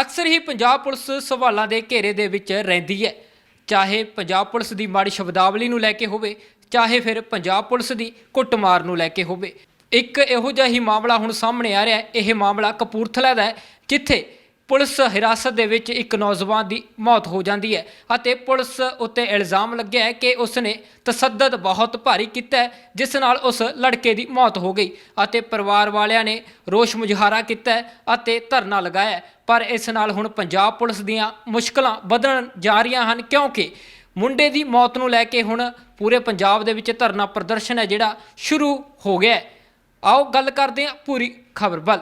ਅਕਸਰ ਹੀ ਪੰਜਾਬ ਪੁਲਿਸ ਸਵਾਲਾਂ ਦੇ ਘੇਰੇ ਦੇ ਵਿੱਚ ਰਹਿੰਦੀ ਹੈ। ਚਾਹੇ ਪੰਜਾਬ ਪੁਲਿਸ ਦੀ ਮਾੜੀ ਸ਼ਬਦਾਵਲੀ ਨੂੰ ਲੈ ਕੇ ਹੋਵੇ, ਚਾਹੇ ਫਿਰ ਪੰਜਾਬ ਪੁਲਿਸ ਦੀ ਕੁੱਟਮਾਰ ਨੂੰ ਲੈ ਕੇ ਹੋਵੇ। ਇੱਕ ਇਹੋ ਜਿਹਾ ਹੀ ਮਾਮਲਾ ਹੁਣ ਸਾਹਮਣੇ ਆ ਰਿਹਾ ਹੈ। ਇਹ ਮਾਮਲਾ ਕਪੂਰਥਲਾ ਦਾ ਹੈ, ਜਿੱਥੇ ਪੁਲਿਸ ਹਿਰਾਸਤ ਦੇ ਵਿੱਚ ਇੱਕ ਨੌਜਵਾਨ ਦੀ ਮੌਤ ਹੋ ਜਾਂਦੀ ਹੈ ਅਤੇ ਪੁਲਿਸ ਉੱਤੇ ਇਲਜ਼ਾਮ ਲੱਗਿਆ ਹੈ ਕਿ ਉਸਨੇ ਤਸੱਦਦ ਬਹੁਤ ਭਾਰੀ ਕੀਤਾ ਹੈ, ਜਿਸ ਨਾਲ ਉਸ ਲੜਕੇ ਦੀ ਮੌਤ ਹੋ ਗਈ ਅਤੇ ਪਰਿਵਾਰ ਵਾਲਿਆਂ ਨੇ ਰੋਸ਼ ਮੁਜ਼ਾਹਰਾ ਕੀਤਾ ਹੈ ਅਤੇ ਧਰਨਾ ਲਗਾਇਆ ਹੈ। ਪਰ ਇਸ ਨਾਲ ਹੁਣ ਪੰਜਾਬ ਪੁਲਿਸ ਦੀਆਂ ਮੁਸ਼ਕਲਾਂ ਵਧਣ ਜਾ ਰਹੀਆਂ ਹਨ ਕਿਉਂਕਿ ਮੁੰਡੇ ਦੀ ਮੌਤ ਨੂੰ ਲੈ ਕੇ ਹੁਣ ਪੂਰੇ ਪੰਜਾਬ ਦੇ ਵਿੱਚ ਧਰਨਾ ਪ੍ਰਦਰਸ਼ਨ ਹੈ, ਜਿਹੜਾ ਸ਼ੁਰੂ ਹੋ ਗਿਆ ਹੈ ਆਓ ਗੱਲ ਕਰਦੇ ਹਾਂ ਪੂਰੀ ਖਬਰ ਵੱਲ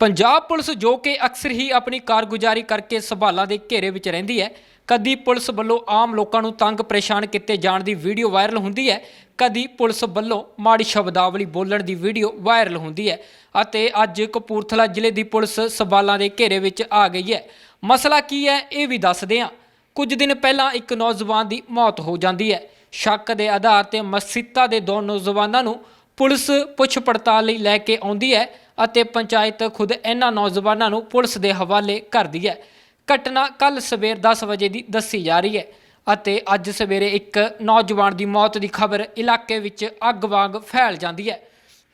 ਪੰਜਾਬ ਪੁਲਿਸ ਜੋ ਕਿ ਅਕਸਰ ਹੀ ਆਪਣੀ ਕਾਰਗੁਜ਼ਾਰੀ ਕਰਕੇ ਸਵਾਲਾਂ ਦੇ ਘੇਰੇ ਵਿੱਚ ਰਹਿੰਦੀ ਹੈ, ਕਦੀ ਪੁਲਿਸ ਵੱਲੋਂ ਆਮ ਲੋਕਾਂ ਨੂੰ ਤੰਗ ਪਰੇਸ਼ਾਨ ਕੀਤੇ ਜਾਣ ਦੀ ਵੀਡੀਓ ਵਾਇਰਲ ਹੁੰਦੀ ਹੈ, ਕਦੀ ਪੁਲਿਸ ਵੱਲੋਂ ਮਾੜੀ ਸ਼ਬਦਾਵਲੀ ਬੋਲਣ ਦੀ ਵੀਡੀਓ ਵਾਇਰਲ ਹੁੰਦੀ ਹੈ ਅਤੇ ਅੱਜ ਕਪੂਰਥਲਾ ਜ਼ਿਲ੍ਹੇ ਦੀ ਪੁਲਿਸ ਸਵਾਲਾਂ ਦੇ ਘੇਰੇ ਵਿੱਚ ਆ ਗਈ ਹੈ। ਮਸਲਾ ਕੀ ਹੈ, ਇਹ ਵੀ ਦੱਸਦੇ ਹਾਂ। ਕੁਝ ਦਿਨ ਪਹਿਲਾਂ ਇੱਕ ਨੌਜਵਾਨ ਦੀ ਮੌਤ ਹੋ ਜਾਂਦੀ ਹੈ। ਸ਼ੱਕ ਦੇ ਆਧਾਰ ਤੇ ਮਸੀਤਾ ਦੇ ਦੋ ਨੌਜਵਾਨਾਂ ਨੂੰ ਪੁਲਿਸ ਪੁੱਛ ਪੜਤਾਲ ਲਈ ਲੈ ਕੇ ਆਉਂਦੀ ਹੈ। ਅਤੇ ਪੰਚਾਇਤ ਖੁਦ ਇਹਨਾਂ ਨੌਜਵਾਨਾਂ ਨੂੰ ਪੁਲਿਸ ਦੇ ਹਵਾਲੇ ਕਰਦੀ ਹੈ। ਘਟਨਾ ਕੱਲ ਸਵੇਰ 10 ਵਜੇ ਦੀ ਦੱਸੀ ਜਾ ਰਹੀ ਹੈ ਅਤੇ ਅੱਜ ਸਵੇਰੇ ਇੱਕ ਨੌਜਵਾਨ ਦੀ ਮੌਤ ਦੀ ਖਬਰ ਇਲਾਕੇ ਵਿੱਚ ਅੱਗ ਵਾਂਗ ਫੈਲ ਜਾਂਦੀ ਹੈ।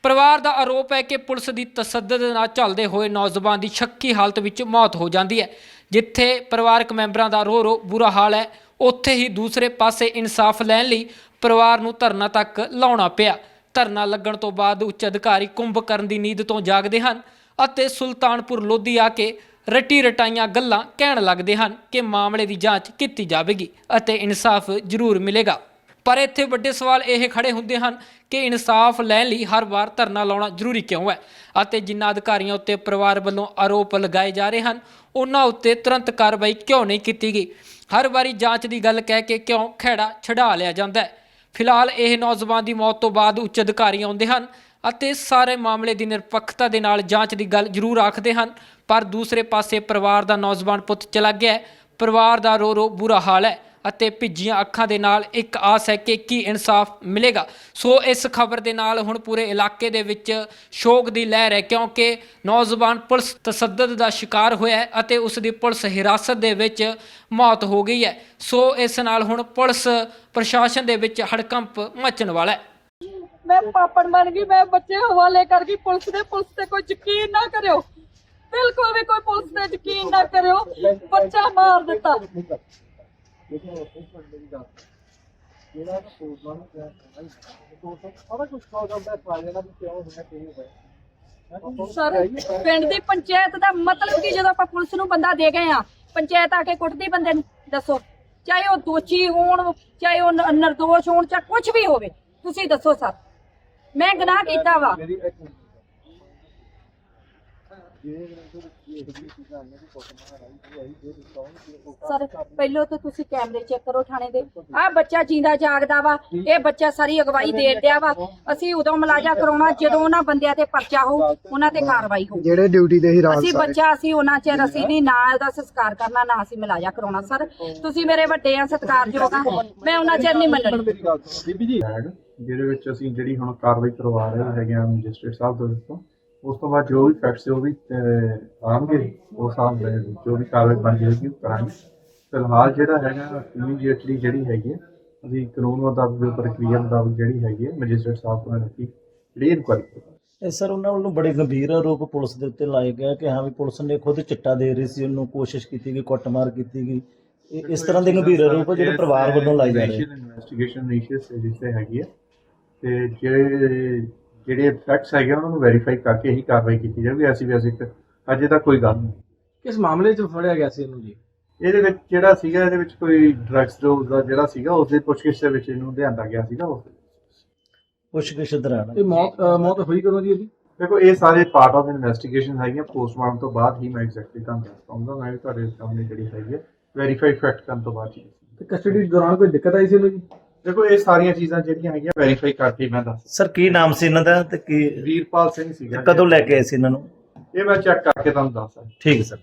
ਪਰਿਵਾਰ ਦਾ ਆਰੋਪ ਹੈ ਕਿ ਪੁਲਿਸ ਦੀ ਤਸੱਦਦ ਨਾਲ ਚੱਲਦੇ ਹੋਏ ਨੌਜਵਾਨ ਦੀ ਸ਼ੱਕੀ ਹਾਲਤ ਵਿੱਚ ਮੌਤ ਹੋ ਜਾਂਦੀ ਹੈ, ਜਿੱਥੇ ਪਰਿਵਾਰਕ ਮੈਂਬਰਾਂ ਦਾ ਰੋ ਰੋ ਬੁਰਾ ਹਾਲ ਹੈ। ਉੱਥੇ ਹੀ ਦੂਸਰੇ ਪਾਸੇ ਇਨਸਾਫ ਲੈਣ ਲਈ ਪਰਿਵਾਰ ਨੂੰ ਧਰਨਾ ਤੱਕ ਲਾਉਣਾ ਪਿਆ। ਧਰਨਾ ਲੱਗਣ ਤੋਂ ਬਾਅਦ ਉੱਚ ਅਧਿਕਾਰੀ ਕੁੰਭਕਰਨ ਦੀ ਨੀਂਦ ਤੋਂ ਜਾਗਦੇ ਹਨ ਅਤੇ ਸੁਲਤਾਨਪੁਰ ਲੋਧੀ ਆ ਕੇ ਰਟੀ ਰਟਾਈਆਂ ਗੱਲਾਂ ਕਹਿਣ ਲੱਗਦੇ ਹਨ ਕਿ ਮਾਮਲੇ ਦੀ ਜਾਂਚ ਕੀਤੀ ਜਾਵੇਗੀ ਅਤੇ ਇਨਸਾਫ ਜ਼ਰੂਰ ਮਿਲੇਗਾ। ਪਰ ਇੱਥੇ ਵੱਡੇ ਸਵਾਲ ਇਹ ਖੜੇ ਹੁੰਦੇ ਹਨ ਕਿ ਇਨਸਾਫ ਲੈਣ ਲਈ ਹਰ ਵਾਰ ਧਰਨਾ ਲਾਉਣਾ ਜ਼ਰੂਰੀ ਕਿਉਂ ਹੈ ਅਤੇ ਜਿਨ੍ਹਾਂ ਅਧਿਕਾਰੀਆਂ ਉੱਤੇ ਪਰਿਵਾਰ ਵੱਲੋਂ ਆਰੋਪ ਲਗਾਏ ਜਾ ਰਹੇ ਹਨ, ਉਹਨਾਂ ਉੱਤੇ ਤੁਰੰਤ ਕਾਰਵਾਈ ਕਿਉਂ ਨਹੀਂ ਕੀਤੀ ਗਈ? ਹਰ ਵਾਰੀ ਜਾਂਚ ਦੀ ਗੱਲ ਕਹਿ ਕੇ ਕਿਉਂ ਖਹਿੜਾ ਛਡਾ ਲਿਆ ਜਾਂਦਾ ਹੈ? ਫਿਲਹਾਲ ਇਹ ਨੌਜਵਾਨ ਦੀ ਮੌਤ ਤੋਂ ਬਾਅਦ ਉੱਚ ਅਧਿਕਾਰੀ ਆਉਂਦੇ ਹਨ ਅਤੇ ਸਾਰੇ ਮਾਮਲੇ ਦੀ ਨਿਰਪੱਖਤਾ ਦੇ ਨਾਲ ਜਾਂਚ ਦੀ ਗੱਲ ਜ਼ਰੂਰ ਆਖਦੇ ਹਨ। ਪਰ ਦੂਸਰੇ ਪਾਸੇ ਪਰਿਵਾਰ ਦਾ ਨੌਜਵਾਨ ਪੁੱਤ ਚਲਾ ਗਿਆ ਪਰਿਵਾਰ ਦਾ ਰੋ ਰੋ ਬੁਰਾ ਹਾਲ ਹੈ। ਅਤੇ ਭਿੱਜੀਆਂ ਅੱਖਾਂ ਦੇ ਨਾਲ ਇੱਕ ਆਸ ਹੈ ਕਿ ਕੀ ਇਨਸਾਫ ਮਿਲੇਗਾ। ਸੋ ਇਸ ਖਬਰ ਦੇ ਨਾਲ ਹੁਣ ਪੂਰੇ ਇਲਾਕੇ ਦੇ ਵਿੱਚ ਸ਼ੋਕ ਦੀ ਲਹਿਰ ਹੈ, ਕਿਉਂਕਿ ਨੌਜਵਾਨ ਪੁਲਿਸ ਤਸੱਦਦ ਦਾ ਸ਼ਿਕਾਰ ਹੋਇਆ ਹੈ ਅਤੇ ਉਸ ਦੀ ਪੁਲਿਸ ਹਿਰਾਸਤ ਦੇ ਵਿੱਚ ਮੌਤ ਹੋ ਗਈ ਹੈ। ਸੋ ਇਸ ਨਾਲ ਹੁਣ ਪੁਲਿਸ ਪ੍ਰਸ਼ਾਸਨ ਦੇ ਵਿੱਚ ਹੜਕੰਪ ਮਚਣ ਵਾਲਾ ਹੈ। ਮੈਂ ਪਾਪੜ ਬਣ ਗਈ, ਮੈਂ ਬੱਚੇ ਹਵਾਲੇ ਕਰ ਗਈ, ਪੁਲਿਸ ਦੇ, ਪੁਲਿਸ ਤੇ ਕੋਈ ਯਕੀਨ ਨਾ ਕਰਿਓ। ਬਿਲਕੁਲ ਵੀ ਕੋਈ ਪੁਲਿਸ ਤੇ ਯਕੀਨ ਨਾ ਕਰਿਓ, ਬੱਚਾ ਮਾਰ ਦਿੱਤਾ। ਸਰ ਪਿੰਡ ਦੀ ਪੰਚਾਇਤ ਦਾ ਮਤਲਬ ਕੀ? ਜਦੋਂ ਆਪਾਂ ਪੁਲਿਸ ਨੂੰ ਬੰਦਾ ਦੇ ਗਏ ਆ ਪੰਚਾਇਤ ਆ ਕੇ ਕੁੱਟਦੀ ਬੰਦੇ ਨੂੰ ਦੱਸੋ। ਚਾਹੇ ਉਹ ਦੋਸ਼ੀ ਹੋਣ ਚਾਹੇ ਉਹ ਨਿਰਦੋਸ਼ ਹੋਣ ਚਾਹੇ ਕੁਝ ਵੀ ਹੋਵੇ ਤੁਸੀਂ ਦੱਸੋ ਸਰ। ਮੈਂ ਗੁਨਾਹ ਕੀਤਾ ਵਾ। ਸਰ ਪਹਿਲਾਂ ਤਾਂ ਤੁਸੀਂ ਕੈਮਰੇ ਚੈੱਕ ਕਰੋ ਥਾਣੇ ਦੇ। ਆਹ ਬੱਚਾ ਜਿੰਦਾ ਜਾਗਦਾ ਵਾ ਇਹ ਬੱਚਾ ਸਾਰੀ ਅਗਵਾਈ ਦੇ ਦਿਆ ਵਾ। ਅਸੀਂ ਉਦੋਂ ਮਲਾਜਾ ਕਰਾਉਣਾ ਜਦੋਂ ਉਹਨਾਂ ਬੰਦਿਆਂ ਤੇ ਪਰਚਾ ਹੋ ਉਹਨਾਂ ਤੇ ਕਾਰਵਾਈ ਹੋ ਜਿਹੜੇ ਡਿਊਟੀ ਤੇ ਹੀ ਰਾਤ ਅਸੀਂ ਬੱਚਾ ਅਸੀਂ ਉਹਨਾਂ ਚਿਰ ਅਸੀਂ ਨਹੀਂ ਨਾ ਉਹਦਾ ਸੰਸਕਾਰ ਕਰਨਾ ਨਾ ਅਸੀਂ ਮਲਾਜਾ ਕਰਾਉਣਾ ਸਰ। ਤੁਸੀਂ ਮੇਰੇ ਵੱਡੇ ਆ ਸਤਿਕਾਰਯੋਗ ਆ। ਮੈਂ ਉਹਨਾਂ ਚਿਰ ਨਹੀਂ ਮੰਨਣੀ। ਹੈਗ ਜਿਹਦੇ ਵਿੱਚ ਅਸੀਂ ਜਿਹੜੀ ਹੁਣ ਕਾਰਵਾਈ ਕਰਵਾ ਰਹੇ ਹੈਗੇ ਆ ਮੈਜਿਸਟ੍ਰੇਟ ਸਾਹਿਬ ਦੇ ਵਿੱਚੋਂ ਉਸ ਤੋਂ ਬਾਅਦ ਜੋ ਵੀ ਫੈਕਟਸ ਉਹ ਵੀ ਆਉਣਗੇ ਹਿਸਾਬ ਦੇ ਜੋ ਵੀ ਕਾਰਵਾਈ ਬਣ ਜਾਏਗੀ ਉਹ ਕਰਾਂਗੇ। ਫਿਲਹਾਲ ਜਿਹੜਾ ਹੈਗਾ ਇਮੀਡੀਏਟਲੀ ਜਿਹੜੀ ਹੈਗੀ ਹੈ ਅਸੀਂ ਕਾਨੂੰਨ ਮੁਤਾਬਕ ਜੋ ਪ੍ਰਕਿਰਿਆ ਮੁਤਾਬਕ ਜਿਹੜੀ ਹੈਗੀ ਹੈ ਮੈਜਿਸਟ੍ਰੇਟ ਸਾਹਿਬ ਕੋਲ ਰੱਖੀ ਜਿਹੜੀ ਇਨਕੁਆਇਰੀ ਸਰ ਉਹਨਾਂ ਵੱਲੋਂ ਬੜੇ ਗੰਭੀਰ ਆਰੋਪ ਪੁਲਿਸ ਦੇ ਉੱਤੇ ਲਾਏ ਗਏ ਕਿ ਹਾਂ ਵੀ ਪੁਲਿਸ ਨੇ ਖੁਦ ਚਿੱਟਾ ਦੇ ਰਹੀ ਸੀ ਉਹਨੂੰ ਕੋਸ਼ਿਸ਼ ਕੀਤੀ ਗਈ ਕੁੱਟਮਾਰ ਕੀਤੀ ਗਈ। ਇਸ ਤਰ੍ਹਾਂ ਦੇ ਗੰਭੀਰ ਆਰੋਪ ਜਿਹੜੇ ਪਰਿਵਾਰ ਵੱਲੋਂ ਲਾਏ ਜਾ ਰਹੇ ਇਨਵੈਸਟੀਗੇਸ਼ਨ ਇਨੀਸ਼ੀਅਲ ਸਟੇਜ ਤੇ ਹੈਗੀ ਹੈ ਤੇ ਜਿਹੜੇ ਜਿਹੜੇ ਫੈਕਟਸ ਹੈਗੇ ਉਹਨਾਂ ਨੂੰ ਵੈਰੀਫਾਈ ਕਰਕੇ ਹੀ ਕਾਰਵਾਈ ਕੀਤੀ ਜਾਵੇ ਐਸੀ ਵੈਸੇ ਇੱਕ ਅਜੇ ਤੱਕ ਕੋਈ ਗੱਲ ਨਹੀਂ। ਕਿਸ ਮਾਮਲੇ 'ਚ ਫੜਿਆ ਗਿਆ ਸੀ ਇਹਨੂੰ ਜੀ? ਇਹਦੇ ਵਿੱਚ ਜਿਹੜਾ ਸੀਗਾ ਇਹਦੇ ਵਿੱਚ ਕੋਈ ਡਰੱਗਸ ਡੋਜ਼ ਦਾ ਜਿਹੜਾ ਸੀਗਾ ਉਸ ਦੇ ਪੁੱਛਗਿੱਛ ਦੇ ਵਿੱਚ ਇਹਨੂੰ ਲਿਆਂਦਾ ਗਿਆ ਸੀਗਾ ਉਸ ਪੁੱਛਗਿੱਛ ਦੌਰਾਨ। ਇਹ ਮੌਤ ਮੌਤ ਹੋਈ ਕਦੋਂ ਜੀ ਇਹਦੀ? ਦੇਖੋ ਇਹ ਸਾਰੇ ਪਾਰਟ ਆਫ ਇਨਵੈਸਟੀਗੇਸ਼ਨ ਹੈਗੀਆਂ ਪੋਸਟਮਾਰਟਮ ਤੋਂ ਬਾਅਦ ਹੀ ਮੈਂ ਐਗਜ਼ੈਕਟਲੀ ਤੁਹਾਨੂੰ ਦੱਸ ਪਾਉਂਗਾ ਮੈਂ ਤੁਹਾਡੇ ਸਾਹਮਣੇ ਜਿਹੜੀ ਹੈਗੀ ਹੈ ਵੈਰੀਫਾਈ ਫੈਕਟ ਕਰਨ ਤੋਂ ਬਾਅਦ ਹੀ। ਤੇ ਕਸਟਡੀ ਦੌਰਾਨ ਕੋਈ ਦਿੱਕਤ ਆਈ ਸੀ ਇਹਨੂੰ ਜੀ? ਦੇਖੋ ਇਹ ਸਾਰੀਆਂ ਚੀਜ਼ਾਂ ਜਿਹੜੀਆਂ ਹੈਗੀਆਂ ਵੈਰੀਫਾਈ ਕਰਕੇ ਮੈਂ ਦੱਸ ਸਰ ਕੀ ਨਾਮ ਸੀ ਇਹਨਾਂ ਦਾ ਤੇ ਕੀ ਵੀਰਪਾਲ ਸਿੰਘ ਸੀਗਾ। ਕਦੋਂ ਲੈ ਕੇ ਆਏ ਸੀ ਇਹਨਾਂ ਨੂੰ? ਇਹ ਮੈਂ ਚੈੱਕ ਕਰਕੇ ਤੁਹਾਨੂੰ ਦੱਸ ਸਕਦਾ ਠੀਕ ਹੈ ਸਰ